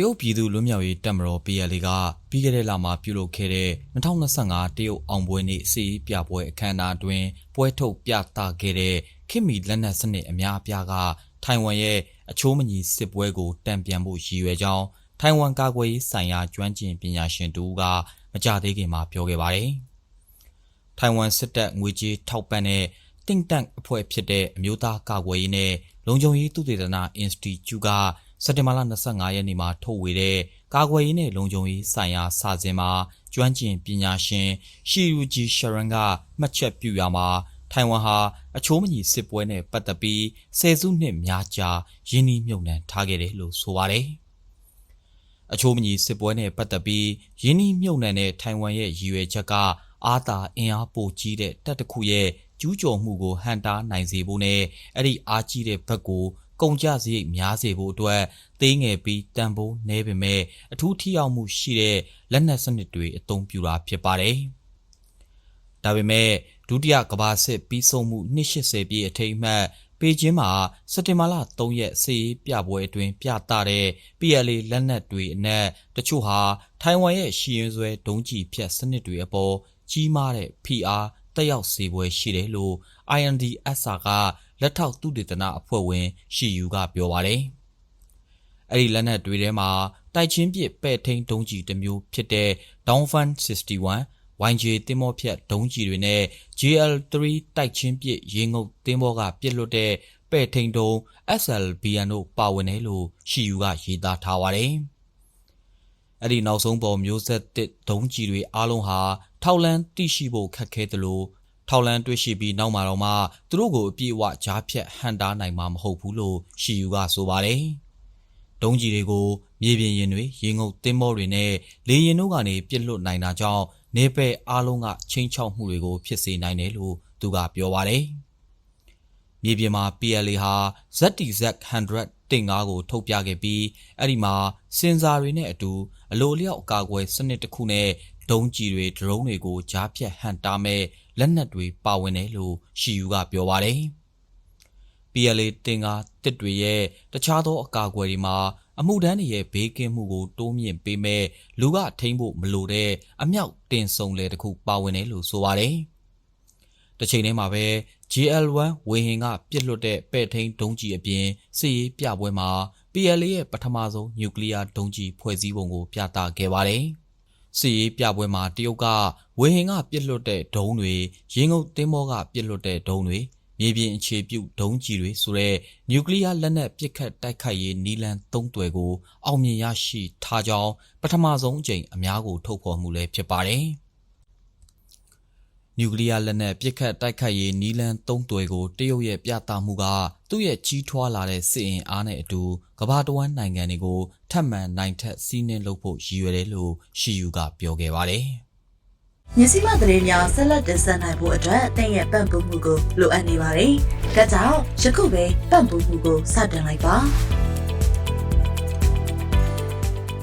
ရုတ်ပြည်သူလွတ်မြောက်ရေးတပ်မတော် PLA ကပြီးခဲ့တဲ့လမှာပြုလုပ်ခဲ့တဲ့2025တရုတ်အောင်ပွဲနေ့စီပြပွဲအခမ်းအနားတွင် ပွဲထုတ်ပြသခဲ့တဲ့ခင်မီလက်နက်စနစ်အများအပြားကထိုင်ဝမ်ရဲ့အချိုးမညီစစ်ပွဲကိုတံပြန်ဖို့ရည်ရွယ်ကြောင်းထိုင်ဝမ်ကာကွယ်ရေးဆိုင်ရာကျွမ်းကျင်ပညာရှင်တူကမကြသေးခင်မှာပြောခဲ့ပါတယ်။ထိုင်ဝမ်စစ်တပ်ငွေကြေးထောက်ပံ့တဲ့ Think Tank အဖွဲ့ဖြစ်တဲ့အမျိုးသားကာကွယ်ရေးနဲ့လုံခြုံရေးသုတေသနအင်စတီကျုက စက်တင်ဘာလ25ရက်နေ့မှာထုတ်ဝေတဲ့ကာကွယ်ရေးနဲ့လုံခြုံရေးဆိုင်ရာစာစဉ်မှာကျွမ်းကျင်ပညာရှင်ရှီယူဂျီရှရန်ကမှတ်ချက်ပြုရမှာထိုင်ဝမ်ဟာအချိုးမညီစစ်ပွဲနဲ့ပတ်သက်ပြီးဆယ်စုနှစ်များကြာရင်းနှီးမြှုပ်နှံထားခဲ့တယ်လို့ဆိုပါတယ်။အချိုးမညီစစ်ပွဲနဲ့ပတ်သက်ပြီးယင်းနှီးမြုပ်နှံတဲ့ထိုင်ဝမ်ရဲ့ရည်ရွယ်ချက်ကအာသာအင်အားပိုကြီးတဲ့တပ်တစ်ခုရဲ့ကျူးကျော်မှုကိုဟန်တားနိုင်စေဖို့နဲ့အဲ့ဒီအားကြီးတဲ့ဘက်ကို ကုန်ကြစရိတ်များစေဖို့အတွက်သေးငယ်ပြီးတန်ဖိုးနည်းပေမဲ့အထူးထိရောက်မှုရှိတဲ့လက်နက်စနစ်တွေအသုံးပြုတာဖြစ်ပါတယ်။ဒါပေမဲ့ဒုတိယကမ္ဘာစစ်ပြီးဆုံးမှု280ပြည့်အထိမ်းအမှတ်ပေကျင်းမှာစက်တင်ဘာလ3ရက်စီရေးပြပွဲအတွင်းပြသတဲ့ PLA လက်နက်တွေအနက်တချို့ဟာထိုင်ဝမ်ရဲ့ရှီရင်ဆွဲဒုံးကျည်ဖြတ်စနစ်တွေအပေါ်ကြီးမားတဲ့ဖိအားတက်ရောက်စေပွဲရှိတယ်လို့ INDSR က လက်ထောက်သုတေသနအဖွဲ့ဝင်ရှီယူကပြောပါတယ်။အဲ့ဒီလက်နက်တွေထဲမှာတိုက်ချင်းပစ်ပဲ့ထိန်ဒုံးကျည်တစ်မျိုးဖြစ်တဲ့ Dongfeng 61 YJ တင်မောဖြတ်ဒုံးကျည်တွေနဲ့ JL3 တိုက်ချင်းပစ်ရေငုပ်တင်မောကပစ်လွတ်တဲ့ပဲ့ထိန်ဒုံး SLBN တို့ပါဝင်တယ်လို့ရှီယူကရေးသားထားပါတယ်။အဲ့ဒီနောက်ဆုံးပေါ်မျိုးဆက်တစ်ဒုံးကျည်တွေအားလုံးဟာထောက်လန်းတိရှိဖို့ခက်ခဲသလို ထောက်လန်းတွေ့ရှိပြီးနောက်မှာတော့မှသူတို့ကိုအပြည့်အဝကြားဖြတ်ဟန်တားနိုင်မှာမဟုတ်ဘူးလို့ရှီယူကဆိုပါတယ်။ဒုံးကျည်တွေကိုမြေပြင်ရင်တွေရေငုပ်သင်းမောတွေနဲ့လေရင်တို့ကနေပစ်လွတ်နိုင်တာကြောင့်နေပယ်အားလုံးကချင်းချောက်မှုတွေကိုဖြစ်စေနိုင်တယ်လို့သူကပြောပါတယ်။မြေပြင်မှာ PLA ဟာ ZTZ 100 တင်ကားကိုထုတ်ပြခဲ့ပြီးအဲ့ဒီမှာစင်ဆာတွေနဲ့အတူအလိုအလျောက်အကာအကွယ်စနစ်တစ်ခုနဲ့ဒုံးကျည်တွေဒရုန်းတွေကိုကြားဖြတ်ဟန်တားမဲ့ လက်နက်တွေပါဝင်တယ်လို့ရှီယူကပြောပါတယ်။ PLA တင်ကားတစ်တွေရဲ့တခြားသောအကာအကွယ်တွေမှာအမှုတန်းတွေရဲ့ဘေးကင်းမှုကိုတိုးမြင့်ပေးမဲ့လူကထိမ့်ဖို့မလိုတဲ့အမြောက်တင်ဆုံလေတစ်ခုပါဝင်တယ်လို့ဆိုပါတယ်။တစ်ချိန်တည်းမှာပဲ GL1 ဝေဟင်ကပြစ်လွတ်တဲ့ပဲ့ထိန်ဒုံးကျည်အပြင်စစ်ရေးပြပွဲမှာ PLA ရဲ့ပထမဆုံးနျူကလ িয়ার ဒုံးကျည်ဖွဲ့စည်းပုံကိုပြသခဲ့ပါတယ်။ စစ်ရေးပြပွဲမှာတရုတ်ကဝေဟင်ကပြစ်လွတ်တဲ့ဒုံးတွေရင်းငုပ်တင်းမောကပြစ်လွတ်တဲ့ဒုံးတွေမြေပြင်အခြေပြုဒုံးကျည်တွေဆိုတဲ့နျူကလ িয়ার လက်နက်ပစ်ခတ်တိုက်ခိုက်ရေးနီလန်သုံးသွယ်ကိုအောင်မြင်ရရှိထားကြောင်းပထမဆုံးအကြိမ်အများကိုထုတ်ဖော်မှုလည်းဖြစ်ပါတယ်။ နျူကလ িয়ার လက်နက်ပစ်ခတ်တိုက်ခိုက်ရေးနီလန်သုံးသွယ်ကိုတရုတ်ရဲ့ပြသမှုကသူ့ရဲ့ကြီးထွားလာတဲ့စစ်အင်အားနဲ့အတူကမ္ဘာတဝန်းနိုင်ငံတွေကိုထပ်မံနိုင်ထက်စီးနှင်းလုပ်ဖို့ရည်ရွယ်တယ်လို့ရှီယူကပြောခဲ့ပါတယ်။မြစီမသတင်းများဆက်လက်တင်ဆက်နိုင်ဖို့အတွက်အသင်ရဲ့ပံ့ပိုးမှုကိုလိုအပ်နေပါတယ်။ဒါကြောင့်ယခုပဲပံ့ပိုးမှုကိုစတင်လိုက်ပါ။